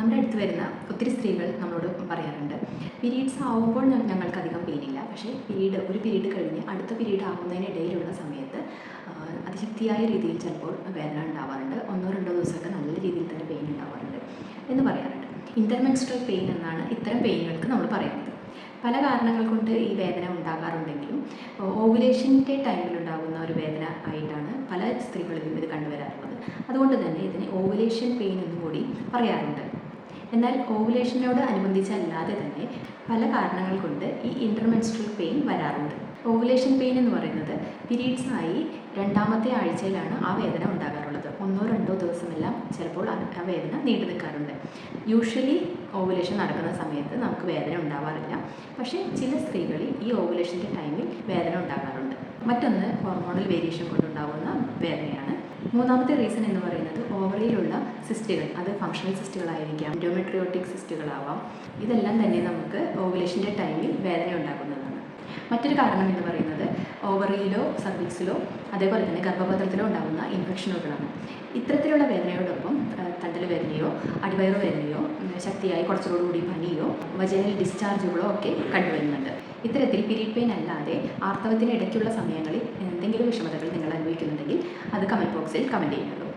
നമ്മുടെ അടുത്ത് വരുന്ന ഒത്തിരി സ്ത്രീകൾ നമ്മളോട് പറയാറുണ്ട്. പീരീഡ്സ് ആവുമ്പോൾ ഞങ്ങൾക്ക് അധികം പെയിൻ ഇല്ല പക്ഷേ പീരീഡ് ഒരു പീരീഡ് കഴിഞ്ഞ് അടുത്ത പീരീഡ് ആകുന്നതിനിടയിലുള്ള സമയത്ത് അതിശക്തിയായ രീതിയിൽ ചിലപ്പോൾ വേദന ഉണ്ടാവാറുണ്ട്. ഒന്നോ രണ്ടോ ദിവസമൊക്കെ നല്ല രീതിയിൽ തന്നെ പെയിൻ ഉണ്ടാവാറുണ്ട് എന്ന് പറയാറുണ്ട്. ഇന്റർമെൻസ്ട്രൽ പെയിൻ എന്നാണ് ഇത്തരം പെയിനുകൾക്ക് നമ്മൾ പറയുന്നത്. പല കാരണങ്ങൾ കൊണ്ട് ഈ വേദന ഉണ്ടാകാറുണ്ടെങ്കിലും ഓവുലേഷന്റെ ടൈമിൽ ഉണ്ടാകുന്ന ഒരു വേദന ആയിട്ടാണ് പല സ്ത്രീകളിലും ഇത് കണ്ടുവരാറുള്ളത്. അതുകൊണ്ട് തന്നെ ഇതിന് ഓവുലേഷൻ പെയിൻ എന്നും കൂടി പറയാറുണ്ട്. എന്നാൽ ഓവുലേഷനോട് അനുബന്ധിച്ചല്ലാതെ തന്നെ പല കാരണങ്ങൾ കൊണ്ട് ഈ ഇന്റർമെൻസ്ട്രൽ പെയിൻ വരാറുണ്ട്. ഓവുലേഷൻ പെയിൻ എന്ന് പറയുന്നത് പീരീഡ്സ് ആയി രണ്ടാമത്തെ ആഴ്ചയിലാണ് ആ വേദന ഉണ്ടാകാറുള്ളത്. ഒന്നോ രണ്ടോ ദിവസമെല്ലാം ചിലപ്പോൾ ആ വേദന നീണ്ടു നിൽക്കാറുണ്ട്. യൂഷ്വലി ഓവുലേഷൻ നടക്കുന്ന സമയത്ത് നമുക്ക് വേദന ഉണ്ടാവാറില്ല. പക്ഷേ ചില സ്ത്രീകളിൽ ഈ ഓവുലേഷന്റെ ടൈമിൽ വേദന ഉണ്ടാകാറുണ്ട്. മറ്റൊന്ന് ഹോർമോണൽ വേരിയേഷൻ കൊണ്ടുണ്ടാകുന്ന വേദനയാണ്. മൂന്നാമത്തെ റീസൺ എന്ന് പറയുന്നത് സിസ്റ്റുകൾ അത് ഫങ്ഷണൽ സിസ്റ്റുകളായിരിക്കാം എൻഡോമെട്രിയോട്ടിക് സിസ്റ്റുകളാവാം ഇതെല്ലാം തന്നെ നമുക്ക് ഓവുലേഷന്റെ ടൈമിൽ വേദന ഉണ്ടാക്കുന്നതാണ്. മറ്റൊരു കാരണം എന്ന് പറയുന്നത് ഓവറിയിലോ സർവിക്സിലോ അതേപോലെ തന്നെ ഗർഭപത്രത്തിലോ ഉണ്ടാകുന്ന ഇൻഫെക്ഷനുകളാണ് ഇത്തരത്തിലുള്ള വേദനയോടൊപ്പം തണ്ടൽ വേദനയോ അടിവയറു വേദനയോ ശക്തിയായി കുറച്ചുകൂടി പനിയോ വജനൽ ഡിസ്ചാർജുകളോ ഒക്കെ കണ്ടുവരുന്നുണ്ട്. ഇത്തരത്തിൽ പീരീഡ് പെയിൻ അല്ലാതെ ആർത്തവത്തിന് ഇടയ്ക്കുള്ള സമയങ്ങളിൽ എന്തെങ്കിലും വിഷമതകൾ നിങ്ങൾ അനുഭവിക്കുന്നുണ്ടെങ്കിൽ അത് കമന്റ് ബോക്സിൽ കമന്റ് ചെയ്യുന്നുള്ളൂ